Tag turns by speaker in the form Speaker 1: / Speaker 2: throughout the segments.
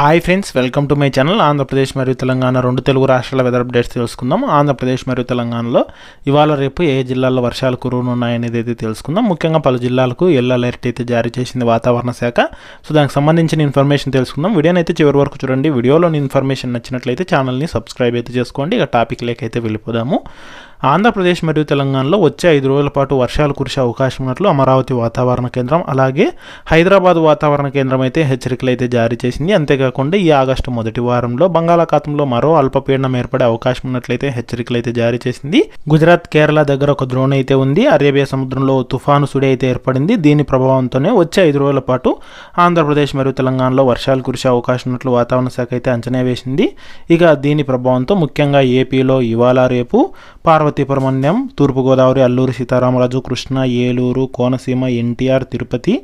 Speaker 1: Hi friends welcome to my channel Andhra Pradesh మరియు తెలంగాణ రెండు తెలుగు రాష్ట్రాల వెదర్ అప్డేట్స్ తెలుసుకుందాం. ఆంధ్రప్రదేశ్ మరియు తెలంగాణలో ఇవాళ రేపు ఏ జిల్లాల్లో వర్షాలు కురువునున్నాయనేది అయితే తెలుసుకుందాం. ముఖ్యంగా పలు జిల్లాలకు ఎల్లో అలర్ట్ అయితే జారీ చేసింది వాతావరణ శాఖ. సో దానికి సంబంధించిన ఇన్ఫర్మేషన్ తెలుసుకుందాం. వీడియోని అయితే చివరి వరకు చూడండి. వీడియోలోని ఇన్ఫర్మేషన్ నచ్చినట్లయితే ఛానల్ని సబ్స్క్రైబ్ అయితే చేసుకోండి. ఇక టాపిక్ లేకైతే అయితే వెళ్ళిపోదాము. ఆంధ్రప్రదేశ్ మరియు తెలంగాణలో వచ్చే ఐదు రోజుల పాటు వర్షాలు కురిసే అవకాశం ఉన్నట్లు అమరావతి వాతావరణ కేంద్రం అలాగే హైదరాబాద్ వాతావరణ కేంద్రం అయితే హెచ్చరికలు అయితే జారీ చేసింది. అంతేకాకుండా ఈ ఆగస్టు మొదటి వారంలో బంగాళాఖాతంలో మరో అల్పపీడనం ఏర్పడే అవకాశం ఉన్నట్లయితే హెచ్చరికలు అయితే జారీ చేసింది. గుజరాత్ కేరళ దగ్గర ఒక ద్రోణి అయితే ఉంది. అరేబియా సముద్రంలో తుఫాను సుడి అయితే ఏర్పడింది. దీని ప్రభావంతోనే వచ్చే ఐదు రోజుల పాటు ఆంధ్రప్రదేశ్ మరియు తెలంగాణలో వర్షాలు కురిసే అవకాశం ఉన్నట్లు వాతావరణ శాఖ అయితే అంచనా వేసింది. ఇక దీని ప్రభావంతో ముఖ్యంగా ఏపీలో ఇవాళ రేపు పార్వతీపురమణ్యం తూర్పుగోదావరి అల్లూరు సీతారామరాజు కృష్ణ ఏలూరు కోనసీమ ఎన్టీఆర్ తిరుపతి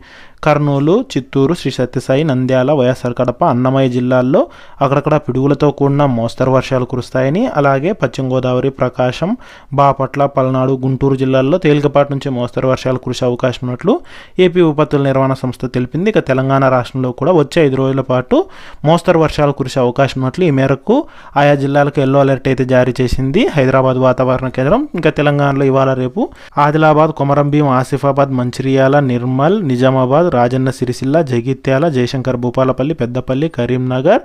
Speaker 1: కర్నూలు చిత్తూరు శ్రీ సత్యసాయి నంద్యాల వైఎస్ఆర్ కడప అన్నమయ్య జిల్లాల్లో అక్కడక్కడ పిడుగులతో కూడిన మోస్తరు వర్షాలు కురుస్తాయని అలాగే పశ్చిమ గోదావరి ప్రకాశం బాపట్ల పల్నాడు గుంటూరు జిల్లాల్లో తేలికపాటి నుంచి మోస్తరు వర్షాలు కురిసే అవకాశం ఉన్నట్లు ఏపీ విపత్తుల నిర్వహణ సంస్థ తెలిపింది. ఇక తెలంగాణ రాష్ట్రంలో కూడా వచ్చే ఐదు రోజుల పాటు మోస్తరు వర్షాలు కురిసే అవకాశం ఉన్నట్లు ఈ మేరకు ఆయా జిల్లాలకు ఎల్లో అలర్ట్ అయితే జారీ చేసింది హైదరాబాద్ వాతావరణ కేంద్రం. ఇంకా తెలంగాణలో ఇవాళ రేపు ఆదిలాబాద్ కొమరంభీం ఆసిఫాబాద్ మంచిర్యాల నిర్మల్ నిజామాబాద్ రాజన్న సిరిసిల్ల జగిత్యాల జయశంకర్ భూపాలపల్లి పెద్దపల్లి కరీంనగర్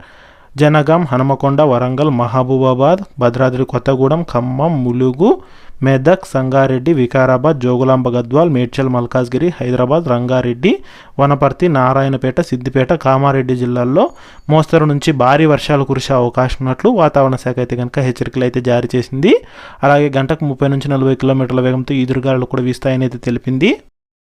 Speaker 1: జనగాం హనుమకొండ వరంగల్ మహబూబాబాద్ భద్రాద్రి కొత్తగూడెం ఖమ్మం ములుగు మెదక్ సంగారెడ్డి వికారాబాద్ జోగులాంబ గద్వాల్ మేడ్చల్ మల్కాజ్గిరి హైదరాబాద్ రంగారెడ్డి వనపర్తి నారాయణపేట సిద్దిపేట కామారెడ్డి జిల్లాల్లో మోస్తరు నుంచి భారీ వర్షాలు కురిసే అవకాశం ఉన్నట్లు వాతావరణ శాఖ అయితే కనుక హెచ్చరికలు అయితే జారీ చేసింది. అలాగే గంటకు ముప్పై నుంచి నలభై కిలోమీటర్ల వేగంతో ఈదురుగాలు కూడా వీస్తాయని అయితే తెలిపింది.